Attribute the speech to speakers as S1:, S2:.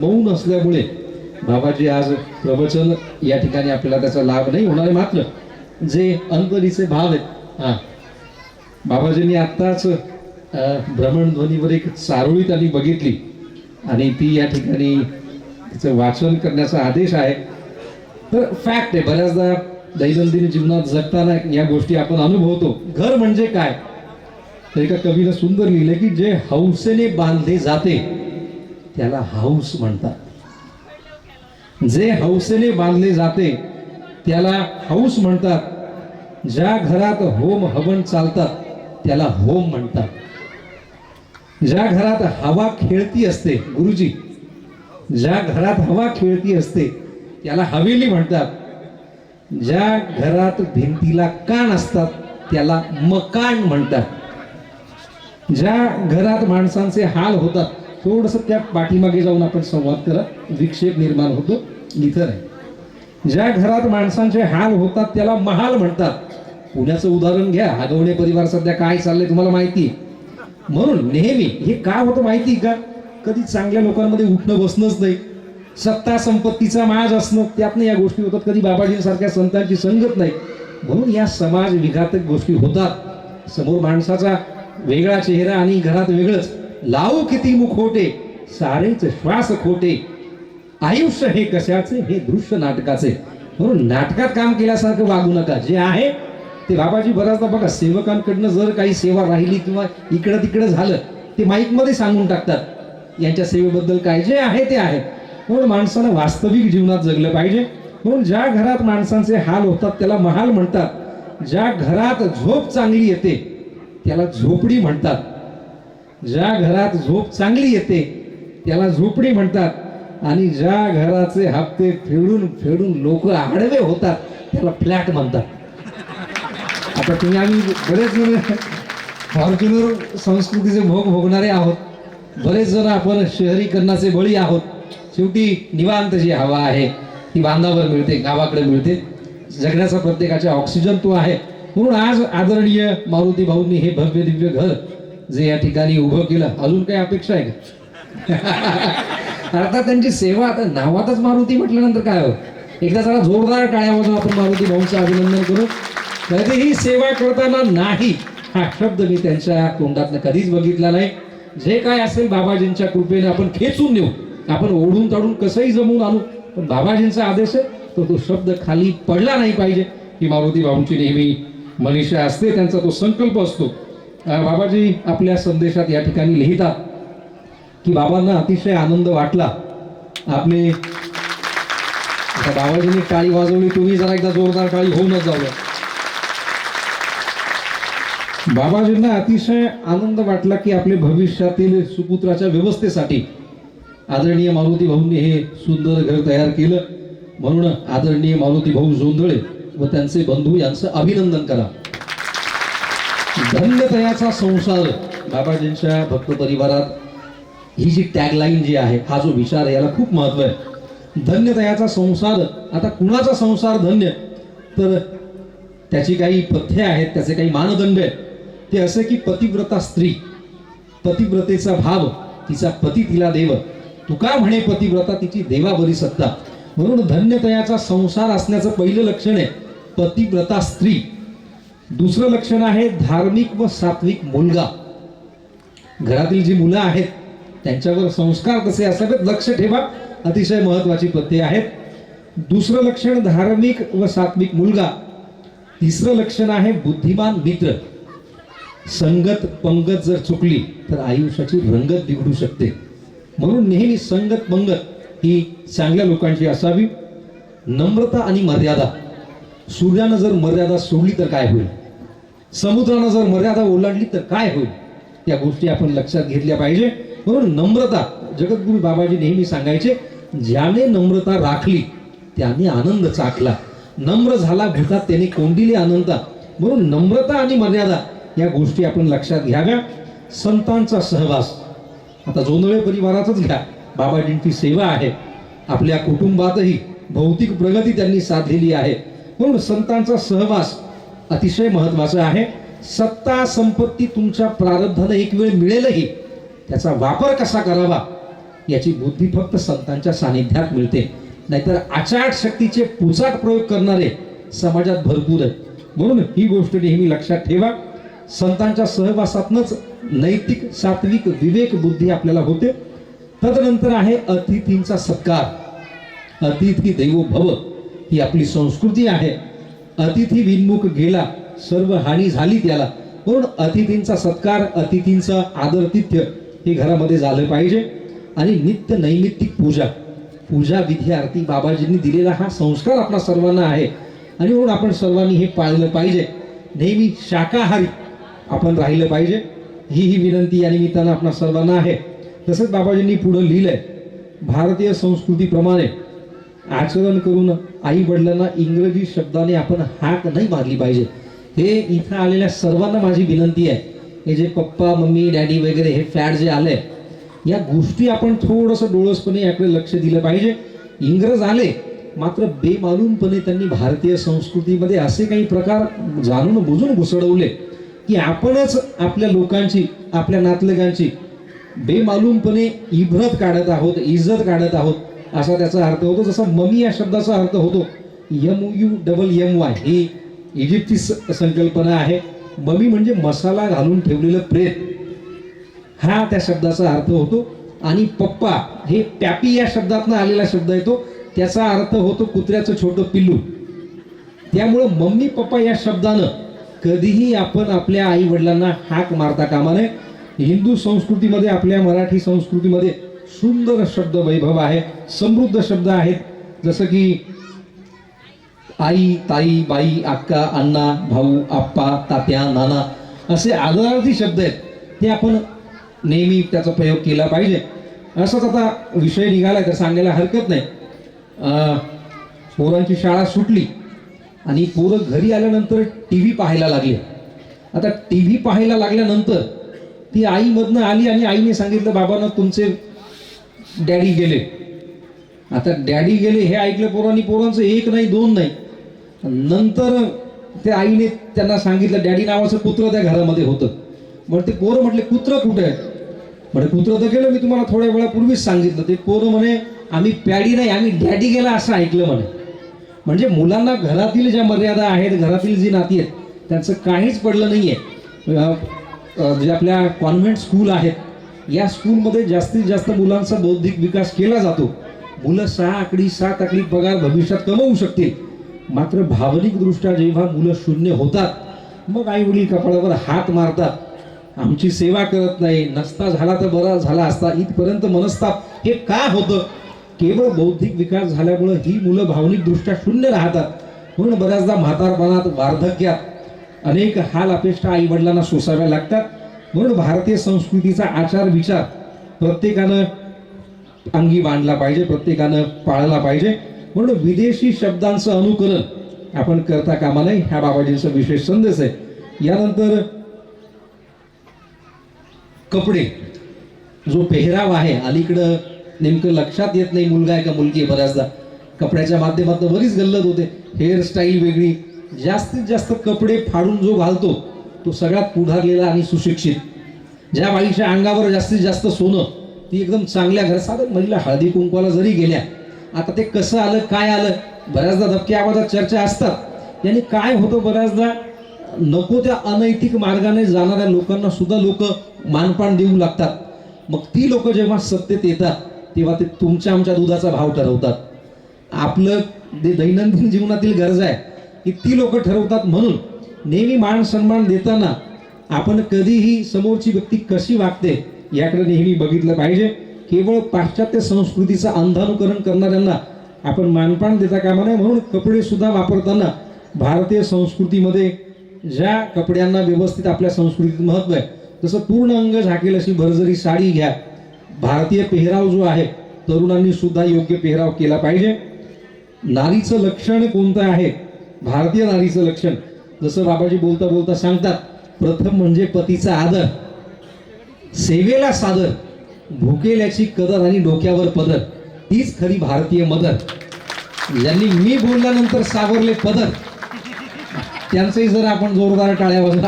S1: मौन असल्यामुळे बाबाजी आज प्रवचन या ठिकाणी आपल्याला त्याचा लाभ नाही होणार आहे मात्र जे अंतरीचे भाव आहेत हा. बाबाजींनी आत्ताच भ्रमणध्वनीवर एक चारोळी त्यांनी बघितली. आणि ती या ठिकाणी तिचं वाचन करण्याचा आदेश आहे. तर फॅक्ट आहे बऱ्याचदा दैनंदिन जीवनात जगताना या गोष्टी आपण अनुभवतो. घर म्हणजे काय? तर एका कवीनं सुंदर लिहिले की जे हौसेने बांधले जाते त्याला हाऊस म्हणतात. जे हौसेने बांधले जाते त्याला हाऊस म्हणतात. ज्या घरात होम हवन चालतात त्याला होम म्हणतात. ज्या घरात हवा खेळती असते गुरुजी ज्या घरात हवा खेळती असते त्याला हवेली म्हणतात. ज्या घरात भिंतीला कान असतात त्याला मकान म्हणतात. ज्या घरात माणसांचे हाल होतात थोडस त्या पाठीमागे जाऊन आपण संवाद करा. विक्षेप निर्माण होतो. इथं नाही. ज्या घरात माणसांचे हाल होतात त्याला महाल म्हणतात. पुण्याचं उदाहरण घ्या. हागवणे परिवार सध्या काय चाललंय तुम्हाला माहिती? म्हणून नेहमी हे का होतं माहिती का? कधी चांगल्या लोकांमध्ये उठणं बसणंच नाही. सत्ता संपत्तीचा माज असणं त्यातनं या गोष्टी होतात. कधी बाबाजींसारख्या संतांची संगत नाही. म्हणून या समाज विघातक गोष्टी होतात. समोर माणसाचा वेगळा चेहरा आणि घरात वेगळंच. लावू किती मुखोटे सारेच श्वास खोटे. आयुष्य हे कशाचे? हे दृश्य नाटकाचे. म्हणून नाटकात काम केल्यासारखं वागू नका. जे आहे ते बाबाजी बऱ्याचदा बघा सेवकांकडनं जर काही सेवा राहिली किंवा इकडं तिकडं झालं ते माईकमध्ये सांगून टाकतात. यांच्या सेवेबद्दल काय जे आहे ते आहे. म्हणून माणसानं वास्तविक जीवनात जगलं पाहिजे. म्हणून ज्या घरात माणसांचे हाल होतात त्याला महाल म्हणतात. ज्या घरात झोप चांगली येते त्याला झोपडी म्हणतात. ज्या घरात झोप चांगली येते त्याला झोपडी म्हणतात. आणि ज्या घराचे हप्ते फेडून फेडून लोक आडवे होतात त्याला फ्लॅट म्हणतात. आता तुम्ही आम्ही बरेच जण फॉर्च्युनर संस्कृतीचे भोग भोगणारे आहोत. बरेच जण आपण शहरीकरणाचे बळी आहोत. शेवटी निवांत जी हवा आहे ती बांधावर मिळते गावाकडे मिळते. जगण्याचा प्रत्येकाचा ऑक्सिजन तो आहे. म्हणून आज आदरणीय मारुती भाऊंनी हे भव्य दिव्य घर जे या ठिकाणी उभं केलं अजून काही अपेक्षा आहे का? अर्थात त्यांची सेवा आता नावातच मारुती म्हटल्यानंतर काय हो एकदा जरा जोरदार टाळ्या आपण मारुती भाऊंचं अभिनंदन करू. कधीही सेवा करताना नाही हा शब्द मी त्यांच्या तोंडातनं कधीच बघितला नाही. जे काय असेल बाबाजींच्या कृपेने आपण खेचून नेऊ. आपण ओढून ताडून कसंही जमवून आणू पण बाबाजींचा आदेश आहे तो तो शब्द खाली पडला नाही पाहिजे. ही मारुती भाऊंची नेहमी मनीषा असते त्यांचा तो संकल्प असतो. बाबाजी आपल्या संदेशात या ठिकाणी लिहितात की बाबांना अतिशय आनंद वाटला. आपले आता बाबाजींनी टाळी वाजवली तुम्ही जरा एकदा जोरदार टाळी होऊनच जाऊया बाबाजींना अतिशय आनंद वाटला की आपले भविष्यातील सुपुत्राच्या व्यवस्थेसाठी आदरणीय मारुती भाऊंनी हे सुंदर घर तयार केलं. म्हणून आदरणीय मारुती भाऊ जोंधळे व त्यांचे बंधू यांचं अभिनंदन करा. धन्यतयाचा संसार बाबाजींच्या भक्त परिवारात. ही जी टॅगलाईन जी आहे हा जो विचार आहे याला खूप महत्त्व आहे. धन्यतयाचा संसार आता कुणाचा संसार धन्य? तर त्याची काही पथ्ये आहेत त्याचे काही मानदंड आहेत. ते असे की पतिव्रता स्त्री पतिव्रतेचा भाव तिचा पती तिला देव. तुका म्हणे पतिव्रता तिची देवाबरी सत्ता? म्हणून धन्यतयाचा संसार असण्याचं पहिलं लक्षण आहे पतिव्रता स्त्री. दुसरं लक्षण आहे धार्मिक व सात्विक मुलगा. घरातील जी मुलं आहेत त्यांच्यावर संस्कार कसे असावेत लक्ष ठेवा. अतिशय महत्वाची पद्धती आहेत. दुसरं लक्षण धार्मिक व सात्विक मुलगा. तिसरं लक्षण आहे बुद्धिमान मित्र. संगत पंगत जर चुकली तर आयुष्याची रंगत बिघडू शकते. म्हणून नेहमी संगत पंगत ही चांगल्या लोकांची असावी. नम्रता आणि मर्यादा. सूर्यानं जर मर्यादा सोडली तर काय होईल? समुद्रानं जर मर्यादा ओलांडली तर काय होईल? त्या गोष्टी आपण लक्षात घेतल्या पाहिजे. म्हणून नम्रता जगद्गुरु बाबाजी नेहमी सांगायचे ज्याने नम्रता राखली त्याने आनंद चाखला. नम्र झाला भूतात त्याने कोंडिले आनंदा. म्हणून नम्रता आणि मर्यादा या गोष्टी आपण लक्षात घ्याव्या. संतांचा सहवास. आता जोंधळे परिवारातच घ्या. बाबाजींची सेवा आहे. आपल्या कुटुंबातही भौतिक प्रगती त्यांनी साधलेली आहे. म्हणून संतांचा सहवास अतिशय महत्त्वाचं आहे. सत्ता संपत्ती तुमच्या प्रारब्धाला एक वेळ मिळेलही. त्याचा वापर कसा करावा? याची बुद्धी फक्त संतांच्या सानिध्यात मिळते. नाहीतर आचार शक्तीचे पुचाट प्रयोग करणारे समाजात भरपूर आहेत. म्हणून ही गोष्ट नेहमी लक्षात ठेवा. संतांच्या सहवासातनच नैतिक सात्विक विवेक बुद्धी आपल्याला होते. तदनंतर आहे अतिथींचा सत्कार. अतिथी देवो भव ही आपली संस्कृती आहे. अतिथी विन्मुख गेला. सर्व हानी झाली त्याला. म्हणून अतिथींचा सत्कार अतिथींचं आदरतिथ्य हे घरामध्ये झालं पाहिजे. आणि नित्य नैमित्तिक पूजा. पूजा विधी आरती बाबाजींनी दिलेला हा संस्कार आपला सर्वांना आहे. आणि म्हणून आपण सर्वांनी हे पाळलं पाहिजे. नेहमी शाकाहारी आपण राहिलं पाहिजे. ही ही विनंती या निमित्तानं आपणा सर्वांना आहे. तसंच बाबाजींनी पुढं लिहिलंय. भारतीय संस्कृतीप्रमाणे आचरण करून आई वडिलांना इंग्रजी शब्दाने आपण हाक नाही मारली पाहिजे. हे इथं आलेल्या सर्वांना माझी विनंती आहे. हे जे पप्पा मम्मी डॅडी वगैरे हे फॅट जे आले या गोष्टी आपण थोडंसं डोळसपणे याकडे लक्ष दिलं पाहिजे. इंग्रज आले मात्र बेमालूमपणे त्यांनी भारतीय संस्कृतीमध्ये असे काही प्रकार जाणून बुजून घुसडवले की आपणच आपल्या लोकांची आपल्या नातलगांची बेमालूमपणे इब्रत काढत आहोत इज्जत काढत आहोत. असा त्याचा अर्थ होतो जसा ममी या शब्दाचा अर्थ होतो M U double M Y. ही इजिप्तची स- संकल्पना आहे. ममी म्हणजे मसाला घालून ठेवलेलं प्रेत. हा त्या शब्दाचा अर्थ होतो. आणि पप्पा हे पॅपी या शब्दातनं आलेला शब्द येतो त्याचा अर्थ होतो कुत्र्याचं छोटं पिल्लू. त्यामुळं मम्मी पप्पा या शब्दानं कधीही आपण आपल्या आई वडिलांना हाक मारता कामा नये. हिंदू संस्कृतीमध्ये आपल्या मराठी संस्कृतीमध्ये सुंदर शब्द वैभव आहे समृद्ध शब्द आहेत. जसं की आई ताई बाई अक्का अण्णा भाऊ आप्पा तात्या नाना असे आदरार्थी शब्द आहेत. ते आपण नेहमी त्याचा प्रयोग केला पाहिजे. असंच आता विषय निघाला तर सांगायला हरकत नाही. पोरांची शाळा सुटली आणि पोरं घरी आल्यानंतर टी व्ही पाहायला लागले. आता टी व्ही पाहायला लागल्यानंतर ती आईमधनं आली आणि आईने सांगितलं बाबांना तुमचे डॅडी गेले. आता डॅडी गेले हे ऐकलं पोरांनी पोरांचं एक नाही दोन नाही. नंतर त्या आईने त्यांना सांगितलं डॅडी नावाचं कुत्र त्या घरामध्ये होतं. मग ते पोरं म्हटले कुत्र कुठे आहे म्हणे कुत्रं तर गेलं मी तुम्हाला थोड्या वेळापूर्वीच सांगितलं. ते पोरं म्हणे आम्ही पॅडी नाही आम्ही डॅडी गेला असं ऐकलं म्हणे. म्हणजे मुलांना घरातील ज्या मर्यादा आहेत घरातील जी नाती आहेत त्यांचं काहीच पडलं नाही आहे जे आपल्या कॉन्व्हेंट स्कूल आहेत या स्कूलमध्ये जास्तीत जास्त मुलांचा बौद्धिक विकास केला जातो. मुलं सहा आकडी सात आकडी पगार भविष्यात कमवू शकतील. मात्र भावनिकदृष्ट्या जेव्हा मुलं शून्य होतात मग आई वडील कपाळावर हात मारतात. आमची सेवा करत नाही नसता झाला तर बरा झाला असता इथपर्यंत मनस्ताप हे का होतं? केवळ बौद्धिक विकास झाल्यामुळं ही मुलं भावनिकदृष्ट्या शून्य राहतात. म्हणून बऱ्याचदा म्हातारपणात वार्धक्यात अनेक हाल अपेक्षा आई वडिलांना सोसाव्या लागतात. म्हणून भारतीय संस्कृतीचा आचार विचार प्रत्येकानं अंगी बांधला पाहिजे प्रत्येकानं पाळला पाहिजे. म्हणून विदेशी शब्दांचं अनुकरण आपण करता कामा नये ह्या बाबाजींचा विशेष संदेश आहे. यानंतर कपडे. जो पेहराव आहे अलीकडं नेमकं लक्षात येत नाही मुलगा आहे का मुलगी आहे बऱ्याचदा. कपड्याच्या माध्यमातून बरीच गल्लत होते. हेअरस्टाईल वेगळी. जास्तीत जास्त कपडे फाडून जो घालतो तो सगळ्यात पुढारलेला आणि सुशिक्षित. ज्या बाईच्या अंगावर जास्तीत जास्त सोनं ती एकदम चांगल्या घरात साधं महिला हळदी कुंकवाला जरी गेल्या आता ते कसं आलं काय आलं बऱ्याचदा धबके आवाजात चर्चा असतात. यांनी काय होतं बऱ्याचदा नको त्या अनैतिक मार्गाने जाणाऱ्या लोकांना सुद्धा लोक मानपान देऊ लागतात. मग ती लोक जेव्हा सत्तेत येतात तेव्हा ते तुमच्या आमच्या दुधाचा भाव ठरवतात. आपलं जे दैनंदिन जीवनातील गरज आहे की ती लोक ठरवतात म्हणून. नेहमी मान सन्मान देताना आपण कधीही समोरची व्यक्ती कशी वागते याकडे नेहमी बघितलं पाहिजे. केवळ पाश्चात्य संस्कृतीचं अंधानुकरण करणाऱ्यांना आपण मानपान देता कामा नये. म्हणून कपडेसुद्धा वापरताना भारतीय संस्कृतीमध्ये ज्या कपड्यांना व्यवस्थित आपल्या संस्कृतीत महत्त्व आहे तसं पूर्ण अंग झाकेल अशी भरजरी साडी घ्या. भारतीय पेहराव जो आहे तरुणांनी सुद्धा योग्य पेहराव केला पाहिजे. नारीचं लक्षण कोणतं आहे? भारतीय नारीचं लक्षण. जसं बाबाजी बोलता बोलता सांगतात प्रथम म्हणजे पतीचा आदर. सेवेला सादर भुकेल्याची कदर आणि डोक्यावर पदर. हीच खरी भारतीय मदर. ज्यांनी मी बोलल्यानंतर सावरले पदर त्यांचंही जर आपण जोरदार टाळ्या वाजला